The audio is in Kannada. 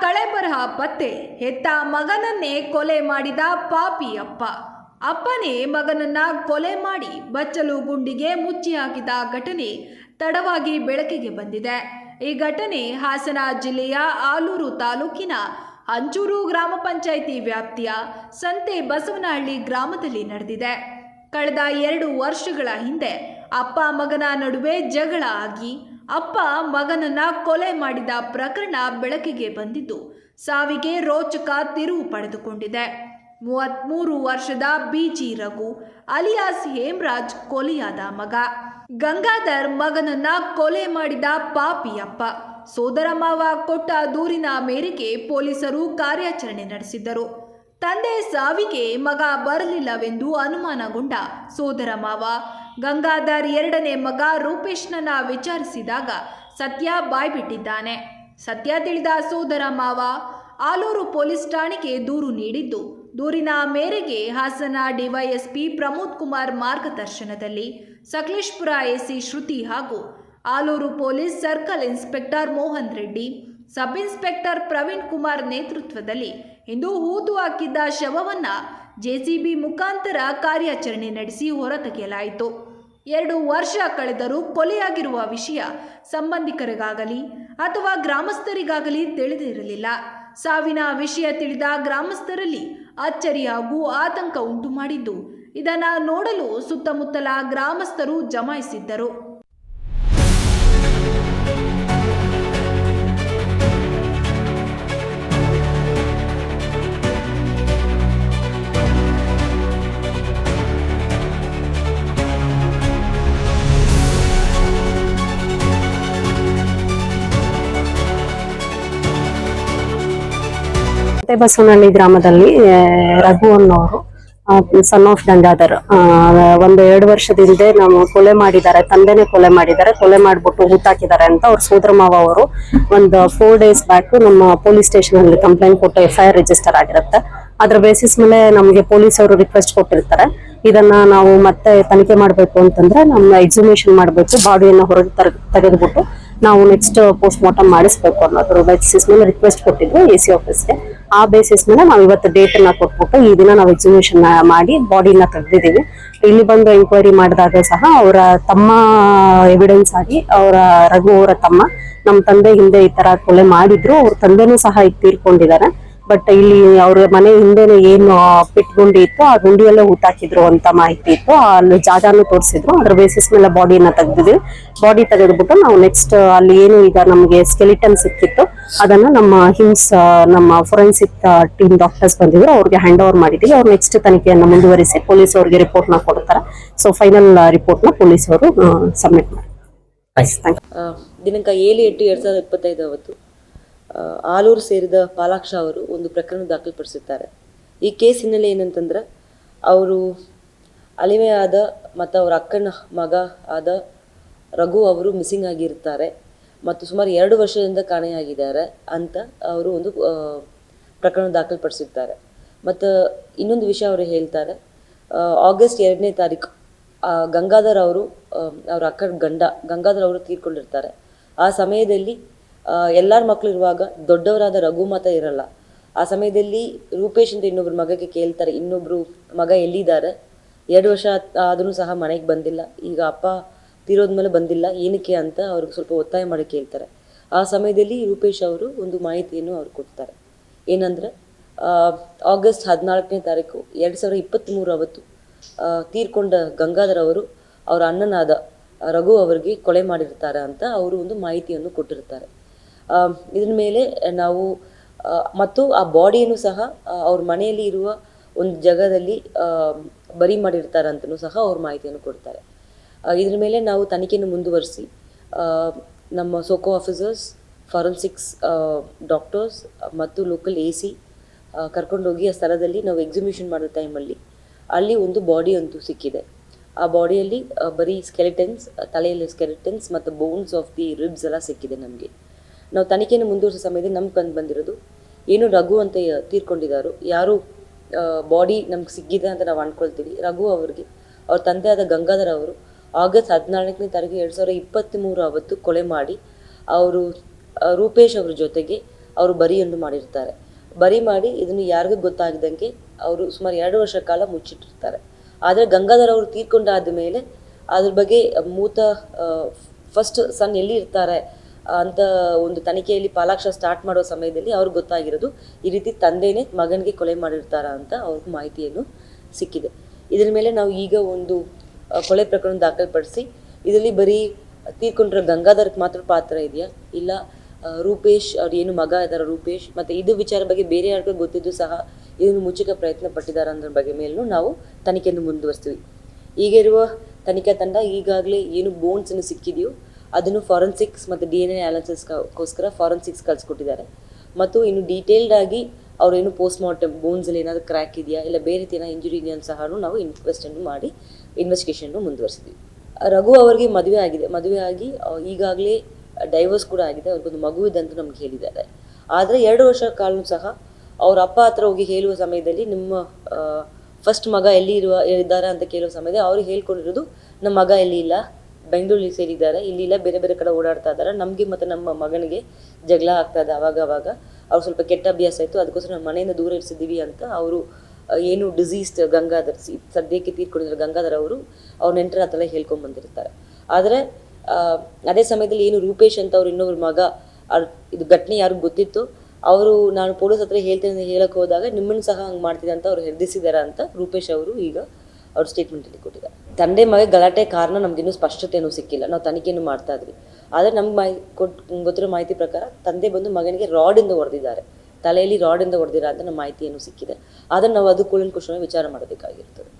ಕಳೆಬರಹ ಪತ್ತೆ. ಹೆತ್ತ ಮಗನನ್ನೇ ಕೊಲೆ ಮಾಡಿದ ಪಾಪಿ ಅಪ್ಪ. ಅಪ್ಪನೇ ಮಗನನ್ನ ಕೊಲೆ ಮಾಡಿ ಬಚ್ಚಲು ಗುಂಡಿಗೆ ಮುಚ್ಚಿ ಹಾಕಿದ ಘಟನೆ ತಡವಾಗಿ ಬೆಳಕಿಗೆ ಬಂದಿದೆ. ಈ ಘಟನೆ ಹಾಸನ ಜಿಲ್ಲೆಯ ಆಲೂರು ತಾಲೂಕಿನ ಅಂಚೂರು ಗ್ರಾಮ ಪಂಚಾಯಿತಿ ವ್ಯಾಪ್ತಿಯ ಸಂತೆ ಬಸವನಹಳ್ಳಿ ಗ್ರಾಮದಲ್ಲಿ ನಡೆದಿದೆ. ಕಳೆದ ಎರಡು ವರ್ಷಗಳ ಹಿಂದೆ ಅಪ್ಪ ಮಗನ ನಡುವೆ ಜಗಳ ಆಗಿ ಅಪ್ಪ ಮಗನನ್ನ ಕೊಲೆ ಮಾಡಿದ ಪ್ರಕರಣ ಬೆಳಕಿಗೆ ಬಂದಿದ್ದು, ಸಾವಿಗೆ ರೋಚಕ ತಿರುವು ಪಡೆದುಕೊಂಡಿದೆ. ಮೂವತ್ಮೂರು ವರ್ಷದ ಬಿಜಿ ರಘು, ಅಲಿಯಾಸ್ ಹೇಮರಾಜ್ ಕೊಲೆಯಾದ ಮಗ. ಗಂಗಾಧರ್ ಮಗನನ್ನ ಕೊಲೆ ಮಾಡಿದ ಪಾಪಿಯಪ್ಪ. ಸೋದರ ಮಾವ ಕೊಟ್ಟ ದೂರಿನ ಮೇರೆಗೆ ಪೊಲೀಸರು ಕಾರ್ಯಾಚರಣೆ ನಡೆಸಿದ್ದರು. ತಂದೆ ಸಾವಿಗೆ ಮಗ ಬರಲಿಲ್ಲವೆಂದು ಅನುಮಾನಗೊಂಡ ಸೋದರ ಮಾವ ಗಂಗಾಧರ್ ಎರಡನೇ ಮಗ ರೂಪೇಶ್ನನ್ನ ವಿಚಾರಿಸಿದಾಗ ಸತ್ಯ ಬಾಯ್ಬಿಟ್ಟಿದ್ದಾನೆ. ಸತ್ಯ ತಿಳಿದ ಸೋದರ ಮಾವ ಆಲೂರು ಪೊಲೀಸ್ ಠಾಣೆಗೆ ದೂರು ನೀಡಿದ್ದು, ದೂರಿನ ಮೇರೆಗೆ ಹಾಸನ ಡಿವೈಎಸ್ಪಿ ಪ್ರಮೋದ್ ಕುಮಾರ್ ಮಾರ್ಗದರ್ಶನದಲ್ಲಿ ಸಕಲೇಶ್ಪುರ ಎಸಿ ಶ್ರುತಿ ಹಾಗೂ Alur police circle inspector Mohan Reddy, sub inspector Praveen Kumar ನೇತೃತ್ವದಲ್ಲಿ ಇಂದು ಹೂತು ಹಾಕಿದ್ದ ಶವವನ್ನ ಜೆಸಿಬಿ ಮುಖಾಂತರ ಕಾರ್ಯಾಚರಣೆ ನಡೆಸಿ ಹೊರತೆಗೆಯಲಾಯಿತು. ಎರಡು ವರ್ಷ ಕಳೆದರೂ ಕೊಲೆಯಾಗಿರುವ ವಿಷಯ ಸಂಬಂಧಿಕರಿಗಾಗಲಿ ಅಥವಾ ಗ್ರಾಮಸ್ಥರಿಗಾಗಲಿ ತಿಳಿದಿರಲಿಲ್ಲ. ಸಾವಿನ ವಿಷಯ ತಿಳಿದ ಗ್ರಾಮಸ್ಥರಲ್ಲಿ ಅಚ್ಚರಿ ಹಾಗೂ ಆತಂಕ ಉಂಟು ಮಾಡಿದ್ದು, ಇದನ್ನು ನೋಡಲು ಸುತ್ತಮುತ್ತಲ ಗ್ರಾಮಸ್ಥರು ಜಮಾಯಿಸಿದ್ದರು. ಬಸವನಹಳ್ಳಿ ಗ್ರಾಮದಲ್ಲಿ ರಘು ಅನ್ನೋರು ಸನ್ ಆಫ್ ಗಂಗಾಧರ್ ಒಂದು ಎರಡು ವರ್ಷದ ಹಿಂದೆ ನಾವು ಕೊಲೆ ಮಾಡಿದ್ದಾರೆ, ತಂದೆನೆ ಕೊಲೆ ಮಾಡಿದ್ದಾರೆ, ಕೊಲೆ ಮಾಡ್ಬಿಟ್ಟು ಹೂತಾಕಿದ್ದಾರೆ ಅಂತ ಅವ್ರ ಸೋದರ ಮಾವ ಅವರು ಒಂದು ಫೋರ್ ಡೇಸ್ ಬ್ಯಾಕ್ ನಮ್ಮ ಪೊಲೀಸ್ ಸ್ಟೇಷನ್ ಅಲ್ಲಿ ಕಂಪ್ಲೇಂಟ್ ಕೊಟ್ಟು ಎಫ್ ಐ ಆರ್ ರಿಜಿಸ್ಟರ್ ಆಗಿರುತ್ತೆ. ಅದ್ರ ಬೇಸಿಸ್ ಮೇಲೆ ನಮಗೆ ಪೊಲೀಸ್ ಅವರು ರಿಕ್ವೆಸ್ಟ್ ಕೊಟ್ಟಿರ್ತಾರೆ. ಇದನ್ನ ನಾವು ಮತ್ತೆ ತನಿಖೆ ಮಾಡಬೇಕು ಅಂತಂದ್ರೆ ನಮ್ಮ ಎಕ್ಸಿಮೇಷನ್ ಮಾಡಬೇಕು ಬಾಡಿಯನ್ನು ಹೊರಗೆ ತೆಗೆದ್ಬಿಟ್ಟು ನಾವು ನೆಕ್ಸ್ಟ್ ಪೋಸ್ಟ್ ಮಾರ್ಟಮ್ ಮಾಡಿಸ್ಬೇಕು ಅನ್ನೋದ್ರ ಬೇಸಿಸ್ ಮೇಲೆ ರಿಕ್ವೆಸ್ಟ್ ಕೊಟ್ಟಿದ್ರು ಎ ಸಿ ಆಫೀಸ್ಗೆ ಆ ಬೇಸಿಸ್ ಮೇಲೆ ನಾವು ಇವತ್ತು ಡೇಟ್ ಕೊಟ್ಬಿಟ್ಟು ಈ ದಿನ ನಾವು ಎಕ್ಸಿಬಿಷನ್ ಮಾಡಿ ಬಾಡಿನ ತೆಗೆದಿದ್ದೀವಿ. ಇಲ್ಲಿ ಬಂದು ಎಂಕ್ವೈರಿ ಮಾಡಿದಾಗ ಸಹ ಅವರ ತಮ್ಮ ಎವಿಡೆನ್ಸ್ ಆಗಿ ಅವರ ರಘು ಅವರ ತಮ್ಮ ನಮ್ಮ ತಂದೆ ಹಿಂದೆ ಈ ತರ ಕೊಲೆ ಮಾಡಿದ್ರು. ಅವ್ರ ತಂದೆನೂ ಸಹ ಈಗ ತೀರ್ಕೊಂಡಿದ್ದಾರೆ. ಬಟ್ ಇಲ್ಲಿ ಅವ್ರ ಮನೆ ಹಿಂದೆನೆ ಏನು ಪಿಟ್ ಗುಂಡಿ ಇತ್ತು ಆ ಗುಂಡಿಯಲ್ಲೇ ಊತಾಕಿದ್ರು ಅಂತ ಮಾಹಿತಿ ಇತ್ತು. ಅಲ್ಲಿ ಜಾಗಾನು ತೋರಿಸಿದ್ರು. ಅದ್ರ ಬೇಸಿಸ್ ಮೇಲೆ ಬಾಡಿನ ತೆಗ್ದಿದ್ವಿ ಬಾಡಿ ತೆಗೆದ್ಬಿಟ್ಟು ನಾವು ನೆಕ್ಸ್ಟ್ ಅಲ್ಲಿ ಏನು ಈಗ ನಮಗೆ ಸ್ಕೆಲಿಟನ್ ಸಿಕ್ಕಿತ್ತು ಅದನ್ನ ನಮ್ಮ ಹಿಮ್ಸ್ ನಮ್ಮ ಫೊರೆನ್ಸಿಕ್ ಟೀಮ್ ಡಾಕ್ಟರ್ಸ್ ಬಂದಿದ್ರು. ಅವ್ರಿಗೆ ಹ್ಯಾಂಡ್ ಓವರ್ ಮಾಡಿದ್ವಿ ಅವ್ರು ನೆಕ್ಸ್ಟ್ ತನಿಖೆಯನ್ನು ಮುಂದುವರಿಸಿ ಪೊಲೀಸ್ ಅವ್ರಿಗೆ ರಿಪೋರ್ಟ್ನ ಕೊಡ್ತಾರೆ. ಸೊ ಫೈನಲ್ ರಿಪೋರ್ಟ್ನ ಪೊಲೀಸ್ ಅವರು ಸಬ್ಮಿಟ್ ಮಾಡಿ. ದಿನಾಂಕ ಏಳು ಎಂಟು ಎರಡು ಸಾವಿರದ ಇಪ್ಪತ್ತೈದು ಅವತ್ತು. ಆಲೂರು ಸೇರಿದ ಪಾಲಾಕ್ಷ ಅವರು ಒಂದು ಪ್ರಕರಣ ದಾಖಲುಪಡಿಸಿದ್ದಾರೆ. ಈ ಕೇಸ್ ಹಿನ್ನೆಲೆ ಏನಂತಂದ್ರೆ, ಅವರು ಅಳಿಮೆಯಾದ ಮತ್ತು ಅವರ ಅಕ್ಕನ ಮಗ ಆದ ರಘು ಅವರು ಮಿಸ್ಸಿಂಗ್ ಆಗಿರ್ತಾರೆ ಮತ್ತು ಸುಮಾರು ಎರಡು ವರ್ಷದಿಂದ ಕಾಣೆಯಾಗಿದ್ದಾರೆ ಅಂತ ಅವರು ಒಂದು ಪ್ರಕರಣ ದಾಖಲುಪಡಿಸಿರ್ತಾರೆ ಮತ್ತು ಇನ್ನೊಂದು ವಿಷಯ ಅವರು ಹೇಳ್ತಾರೆ ಆಗಸ್ಟ್ ಎರಡನೇ ತಾರೀಕು ಗಂಗಾಧರ್ ಅವರು ಅವರ ಅವ್ರ ಅಕ್ಕನ ಗಂಡ, ಗಂಗಾಧರ್ ಅವರು ತೀರ್ಕೊಂಡಿರ್ತಾರೆ. ಆ ಸಮಯದಲ್ಲಿ ಎಲ್ಲರ ಮಕ್ಕಳು ಇರುವಾಗ ದೊಡ್ಡವರಾದ ರಘು ಮಾತ್ರ ಇರಲ್ಲ. ಆ ಸಮಯದಲ್ಲಿ ರೂಪೇಶ್ ಅಂತ ಇನ್ನೊಬ್ರು ಮಗಕ್ಕೆ ಕೇಳ್ತಾರೆ, ಇನ್ನೊಬ್ರು ಮಗ ಎಲ್ಲಿದ್ದಾರೆ? ಎರಡು ವರ್ಷ ಆದ್ರೂ ಸಹ ಮನೆಗೆ ಬಂದಿಲ್ಲ. ಈಗ ಅಪ್ಪ ತೀರೋದ್ಮೇಲೆ ಬಂದಿಲ್ಲ, ಏನಕ್ಕೆ ಅಂತ ಅವ್ರಿಗೆ ಸ್ವಲ್ಪ ಒತ್ತಾಯ ಮಾಡಿ ಕೇಳ್ತಾರೆ. ಆ ಸಮಯದಲ್ಲಿ ರೂಪೇಶ್ ಅವರು ಒಂದು ಮಾಹಿತಿಯನ್ನು ಅವ್ರು ಕೊಡ್ತಾರೆ. ಏನಂದ್ರೆ ಆಗಸ್ಟ್ ಹದಿನಾಲ್ಕನೇ ತಾರೀಕು ಎರಡು ಸಾವಿರದ ಇಪ್ಪತ್ತ್ಮೂರು ಅವತ್ತು ತೀರ್ಕೊಂಡ ಗಂಗಾಧರ್ ಅವರು ಅವರ ಅಣ್ಣನಾದ ರಘು ಅವರಿಗೆ ಕೊಲೆ ಮಾಡಿರ್ತಾರೆ ಅಂತ ಅವರು ಒಂದು ಮಾಹಿತಿಯನ್ನು ಕೊಟ್ಟಿರ್ತಾರೆ. ಇದ್ರ ಮೇಲೆ ನಾವು ಮತ್ತು ಆ ಬಾಡಿಯನ್ನು ಸಹ ಅವ್ರ ಮನೆಯಲ್ಲಿ ಇರುವ ಒಂದು ಜಾಗದಲ್ಲಿ ಬರಿ ಮಾಡಿರ್ತಾರೆ ಅಂತಲೂ ಸಹ ಅವ್ರ ಮಾಹಿತಿಯನ್ನು ಕೊಡ್ತಾರೆ. ಇದ್ರ ಮೇಲೆ ನಾವು ತನಿಖೆಯನ್ನು ಮುಂದುವರಿಸಿ ನಮ್ಮ ಸೋಕೋ ಆಫೀಸರ್ಸ್, ಫಾರೆನ್ಸಿಕ್ಸ್ ಡಾಕ್ಟರ್ಸ್ ಮತ್ತು ಲೋಕಲ್ ಎ ಸಿ ಕರ್ಕೊಂಡೋಗಿ ಆ ಸ್ಥಳದಲ್ಲಿ ನಾವು ಎಕ್ಸಿಬಿಷನ್ ಮಾಡೋ ಟೈಮಲ್ಲಿ ಅಲ್ಲಿ ಒಂದು ಬಾಡಿ ಅಂತೂ ಸಿಕ್ಕಿದೆ. ಆ ಬಾಡಿಯಲ್ಲಿ ಬರೀ ಸ್ಕೆಲಿಟನ್ಸ್, ತಲೆಯಲ್ಲಿ ಸ್ಕೆಲಿಟನ್ಸ್ ಮತ್ತು ಬೋನ್ಸ್ ಆಫ್ ದಿ ರಿಬ್ಸ್ ಎಲ್ಲ ಸಿಕ್ಕಿದೆ ನಮಗೆ. ನಾವು ತನಿಖೆಯನ್ನು ಮುಂದುವರಿಸೋ ಸಮಯದಲ್ಲಿ ನಮ್ಗೆ ಕಂಡು ಬಂದಿರೋದು. ಏನು ರಘು ಅಂತ ತೀರ್ಕೊಂಡಿದ್ದಾರೋ ಯಾರು ಬಾಡಿ ನಮ್ಗೆ ಸಿಕ್ಕಿದೆ ಅಂತ ನಾವು ಅಂದ್ಕೊಳ್ತೀವಿ. ರಘು ಅವರಿಗೆ, ಅವ್ರ ತಂದೆ ಆದ ಗಂಗಾಧರ ಅವರು ಆಗಸ್ಟ್ ಹದಿನಾಲ್ಕನೇ ತಾರೀಕು ಎರಡು ಸಾವಿರದ ಇಪ್ಪತ್ತ್ಮೂರು ಅವತ್ತು ಕೊಲೆ ಮಾಡಿ ಅವರು ರೂಪೇಶ್ ಅವ್ರ ಜೊತೆಗೆ ಅವರು ಬರಿಯನ್ನು ಮಾಡಿರ್ತಾರೆ. ಬರಿ ಮಾಡಿ ಇದನ್ನು ಯಾರಿಗೂ ಗೊತ್ತಾಗದಂಗೆ ಅವರು ಸುಮಾರು ಎರಡು ವರ್ಷ ಕಾಲ ಮುಚ್ಚಿಟ್ಟಿರ್ತಾರೆ. ಆದರೆ ಗಂಗಾಧರ ಅವರು ತೀರ್ಕೊಂಡಾದ ಮೇಲೆ ಅದ್ರ ಬಗ್ಗೆ ಮೂತ ಫಸ್ಟ್ ಸನ್ ಎಲ್ಲಿ ಇರ್ತಾರೆ ಅಂತ ಒಂದು ತನಿಖೆಯಲ್ಲಿ ಪಾಲಾಕ್ಷ ಸ್ಟಾರ್ಟ್ ಮಾಡೋ ಸಮಯದಲ್ಲಿ ಅವ್ರಿಗೆ ಗೊತ್ತಾಗಿರೋದು, ಈ ರೀತಿ ತಂದೆನೇ ಮಗನಿಗೆ ಕೊಲೆ ಮಾಡಿರ್ತಾರ ಅಂತ ಅವ್ರಿಗೆ ಮಾಹಿತಿಯನ್ನು ಸಿಕ್ಕಿದೆ. ಇದರ ಮೇಲೆ ನಾವು ಈಗ ಒಂದು ಕೊಲೆ ಪ್ರಕರಣ ದಾಖಲ್ಪಡಿಸಿ, ಇದರಲ್ಲಿ ಬರೀ ತೀರ್ಕೊಂಡಿರೋ ಗಂಗಾಧರ್ಗೆ ಮಾತ್ರ ಪಾತ್ರ ಇದೆಯಾ? ಇಲ್ಲ ರೂಪೇಶ್ ಅವ್ರ ಏನು ಮಗ ಇದ್ದಾರೆ ರೂಪೇಶ್, ಮತ್ತೆ ಇದು ವಿಚಾರ ಬಗ್ಗೆ ಬೇರೆ ಯಾರಿಗೂ ಗೊತ್ತಿದ್ದು ಸಹ ಇದನ್ನು ಮುಚ್ಚಕ್ಕೆ ಪ್ರಯತ್ನ ಪಟ್ಟಿದ್ದಾರೆ ಅನ್ನೋದ್ರ ಬಗ್ಗೆ ಮೇಲೂ ನಾವು ತನಿಖೆಯನ್ನು ಮುಂದುವರಿಸ್ತೀವಿ. ಈಗ ಇರುವ ತನಿಖಾ ತಂಡ ಈಗಾಗಲೇ ಏನು ಬೋನ್ಸ್ ಅನ್ನು ಸಿಕ್ಕಿದೆಯೋ ಅದನ್ನು ಫಾರೆನ್ಸಿಕ್ಸ್ ಮತ್ತು ಡಿ ಎನ್ ಎ ಅನಾಲಿಸಿಸ್ಗೋಸ್ಕರ ಫಾರೆನ್ಸಿಕ್ಸ್ ಕಳಿಸ್ಕೊಟ್ಟಿದ್ದಾರೆ. ಮತ್ತು ಇನ್ನು ಡೀಟೇಲ್ಡ್ ಆಗಿ ಅವರೇನು ಪೋಸ್ಟ್ ಮಾರ್ಟಮ್ ಬೋನ್ಸಲ್ಲಿ ಏನಾದರೂ ಕ್ರ್ಯಾಕ್ ಇದೆಯಾ, ಇಲ್ಲ ಬೇರೆ ರೀತಿ ಏನೋ ಇಂಜುರಿ ಇದೆಯಾ ಸಹ ನಾವು ಇನ್ವೆಸ್ಟನ್ನು ಮಾಡಿ ಇನ್ವೆಸ್ಟಿಗೇಷನ್ನು ಮುಂದುವರಿಸಿದ್ವಿ. ರಘು ಅವರಿಗೆ ಮದುವೆ ಆಗಿದೆ. ಮದುವೆ ಆಗಿ ಈಗಾಗಲೇ ಡೈವರ್ಸ್ ಕೂಡ ಆಗಿದೆ. ಅವ್ರಿಗೊಂದು ಮಗು ಇದೆ ಅಂತ ನಮ್ಗೆ ಹೇಳಿದ್ದಾರೆ. ಆದರೆ ಎರಡು ವರ್ಷ ಕಾಲೂ ಸಹ ಅವ್ರ ಅಪ್ಪ ಹತ್ರ ಹೋಗಿ ಹೇಳುವ ಸಮಯದಲ್ಲಿ ನಿಮ್ಮ ಫಸ್ಟ್ ಮಗ ಎಲ್ಲಿ ಇರುವ, ಇದ್ದಾರೆ ಅಂತ ಕೇಳುವ ಸಮಯದಲ್ಲಿ ಅವ್ರು ಹೇಳ್ಕೊಂಡಿರೋದು, ನಮ್ಮ ಮಗ ಎಲ್ಲಿ ಇಲ್ಲ ಬೆಂಗಳೂರಲ್ಲಿ ಸೇರಿದ್ದಾರೆ. ಇಲ್ಲಿ ಇಲ್ಲ, ಬೇರೆ ಬೇರೆ ಕಡೆ ಓಡಾಡ್ತಾ ಇದ್ದಾರೆ. ನಮಗೆ ಮತ್ತು ನಮ್ಮ ಮಗನಿಗೆ ಜಗಳ ಆಗ್ತಾ ಇದೆ ಅವಾಗ ಅವಾಗ. ಅವ್ರು ಸ್ವಲ್ಪ ಕೆಟ್ಟ ಅಭ್ಯಾಸ ಇತ್ತು. ಅದಕ್ಕೋಸ್ಕರ ನಮ್ಮ ಮನೆಯಿಂದ ದೂರ ಇರಿಸಿದ್ದೀವಿ ಅಂತ ಅವರು ಏನು ಡಿಸೀಸ್ ಗಂಗಾಧರ್ ಸದ್ಯಕ್ಕೆ ತೀರ್ಕೊಂಡಿದ್ದಾರೆ ಗಂಗಾಧರ್ ಅವರು ಅವ್ರ ನೆಂಟರ ಹತ್ರ ಹೇಳ್ಕೊಂಡ್ ಬಂದಿರ್ತಾರೆ. ಆದರೆ ಅದೇ ಸಮಯದಲ್ಲಿ ಏನು ರೂಪೇಶ್ ಅಂತ ಅವ್ರು ಇನ್ನೊಬ್ರ ಮಗ ಇದು ಘಟನೆ ಯಾರಿಗೂ ಗೊತ್ತಿತ್ತು. ಅವರು ನಾನು ಪೊಲೀಸ್ ಹತ್ರ ಹೇಳ್ತೇನೆ ಅಂತ ಹೇಳಕ್ ಹೋದಾಗ ನಿಮ್ಮನ್ನು ಸಹ ಹಂಗೆ ಮಾಡ್ತಿದ್ದೆ ಅಂತ ಅವ್ರು ಹೆದರಿಸಿದಾರ ಅಂತ ರೂಪೇಶ್ ಅವರು ಈಗ ಅವ್ರ ಸ್ಟೇಟ್ಮೆಂಟಲ್ಲಿ ಕೊಟ್ಟಿದ್ದಾರೆ. ತಂದೆ ಮಗ ಗಲಾಟೆ ಕಾರಣ ನಮ್ಗಿನ್ನೂ ಸ್ಪಷ್ಟತೆಯೂ ಸಿಕ್ಕಿಲ್ಲ. ನಾವು ತನಿಖೆಯನ್ನು ಮಾಡ್ತಾ ಇದ್ವಿ. ಆದರೆ ನಮ್ಗೆ ಮಾಹಿ, ಕೊಟ್, ಗೊತ್ತಿರೋ ಮಾಹಿತಿ ಪ್ರಕಾರ ತಂದೆ ಬಂದು ಮಗನಿಗೆ ರಾಡಿಂದ ಹೊಡೆದಿದ್ದಾರೆ. ತಲೆಯಲ್ಲಿ ರಾಡಿಂದ ಹೊಡೆದಿರ ಅಂತ ನಮ್ಮ ಮಾಹಿತಿಯನ್ನು ಸಿಕ್ಕಿದೆ. ಆದರೆ ನಾವು ಅದು ಕೂಲಂಕುಷವಾಗಿ ವಿಚಾರ ಮಾಡಬೇಕಾಗಿರ್ತದೆ.